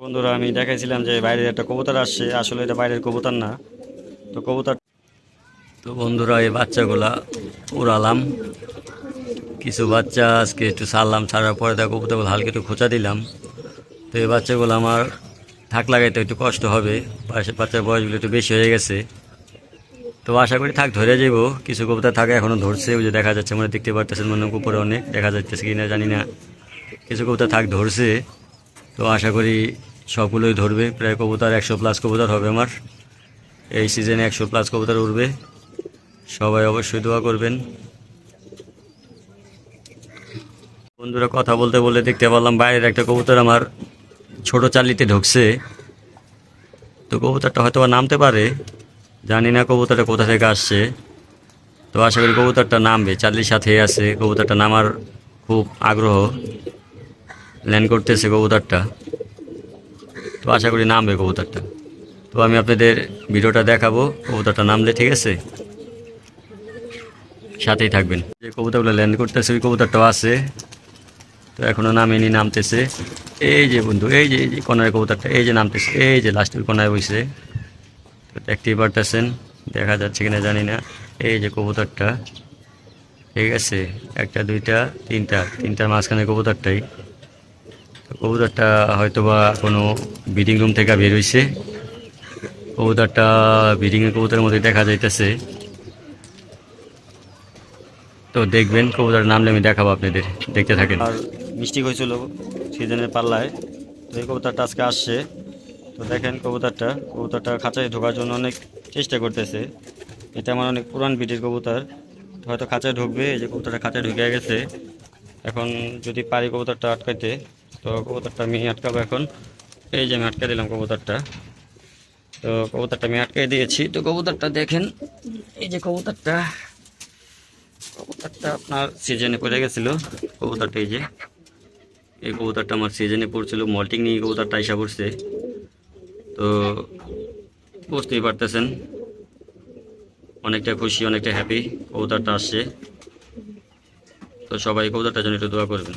বন্ধুরা, আমি দেখাইছিলাম যে বাইরের একটা কবুতর আসছে। আসলে এটা বাইরের কবুতর না। তো কবুতর তো বন্ধুরা, এই বাচ্চাগুলা উড়ালাম। কিছু বাচ্চা আজকে একটু ছাড়লাম, ছাড়ার পরে দেখো কবুতরগুলো হালকা একটু খোঁচা দিলাম। তো এই বাচ্চাগুলো আমার থাক লাগাইতে একটু কষ্ট হবে। পাশে বাচ্চার বয়সগুলো একটু বেশি হয়ে গেছে। তো আশা করি থাক ধরে যাব কিছু কবুতর থাকে এখনও ধরছে, ওই যে দেখা যাচ্ছে মানে দেখতে পারতেছেন মনে উপরে অনেক দেখা যাচ্ছে কি না জানি না। কিছু কবুতর থাক ধরছে। তো আশা করি সবগুলোই ধরবে। প্রায় কবুতর একশো প্লাস কবুতর হবে আমার। এই সিজনে একশো প্লাস কবুতর উঠবে সবাই অবশ্যই দোয়া করবেন। বন্ধুরা, কথা বলতে বলতে দেখতে পারলাম বাইরের একটা কবুতর আমার ছোট চালিতে ঢুকছে। তো কবুতরটা হয়তো নামতে পারে। জানি না কবুতরটা কোথা থেকে আসছে। তো আশা করি কবুতরটা নামবে। চালির সাথে আছে। কবুতরটা নামার খুব আগ্রহ। ল্যান্ড করতেছে কবুতরটা। তো আশা করি নামবে কবুতরটা। তো আমি আপনাদের ভিডিওটা দেখাবো কবুতরটা নামলে ঠিক আছে? সাথেই থাকবেন। যে কবুতরগুলো ল্যান্ড করতেছে, ওই কবুতরটাও আছে। তো এখনও নামেনি নামতেছে। এই যে বন্ধু, এই যে এই যে কনার কবুতরটা, এই যে নামতেছে, এই যে লাস্টের কোনায় বসে তো দেখতেই পারতেছেন, দেখা যাচ্ছে কিনা জানি না। এই যে কবুতরটা, ঠিক আছে? একটা, দুইটা, তিনটা, তিনটার মাঝখানে কবুতরটাই। কবুতরটা হয়তো বা কোনো ব্রিডিং রুম থেকে বের হয়েছে কবুতরটা ব্রিডিংয়ের কবুতরের মধ্যে দেখা যাইতেছে। তো দেখবেন কবুতরের নামলে আমি দেখাবো আপনাদের, দেখতে থাকেন। আর মিষ্টি হয়েছিল সিজনের পাল্লায়। তো এই কবুতরটা আজকে আসছে। তো দেখেন কবুতরটা কবুতরটা খাঁচায় ঢোকার জন্য অনেক চেষ্টা করতেছে। এটা আমার অনেক পুরান বিটির কবুতর। হয়তো খাঁচায় ঢুকবে, এই যে কবুতরটা খাঁচায় ঢুকে গেছে। এখন যদি পারি কবুতরটা আটকাইতে তো কবুতরটা আমি আটকাবো এখন। এই যে আমি আটকে দিলাম কবুতরটা। তো কবুতরটা আমি আটকে দিয়েছি। তো কবুতরটা দেখেন, এই যে কবুতরটা কবুতরটা আপনার সিজনে পড়ে গেছিল। কবুতরটা এই যে, এই কবুতরটা আমার সিজনে পড়ছিল। মল্টিং নিয়ে কবুতরটা এসে পড়ছে। তো বুঝতেই পারতেছেন, অনেকটা খুশি, অনেকটা হ্যাপি কবুতরটা আসছে। তো সবাই কবুতরটার জন্য একটু দোয়া করবেন।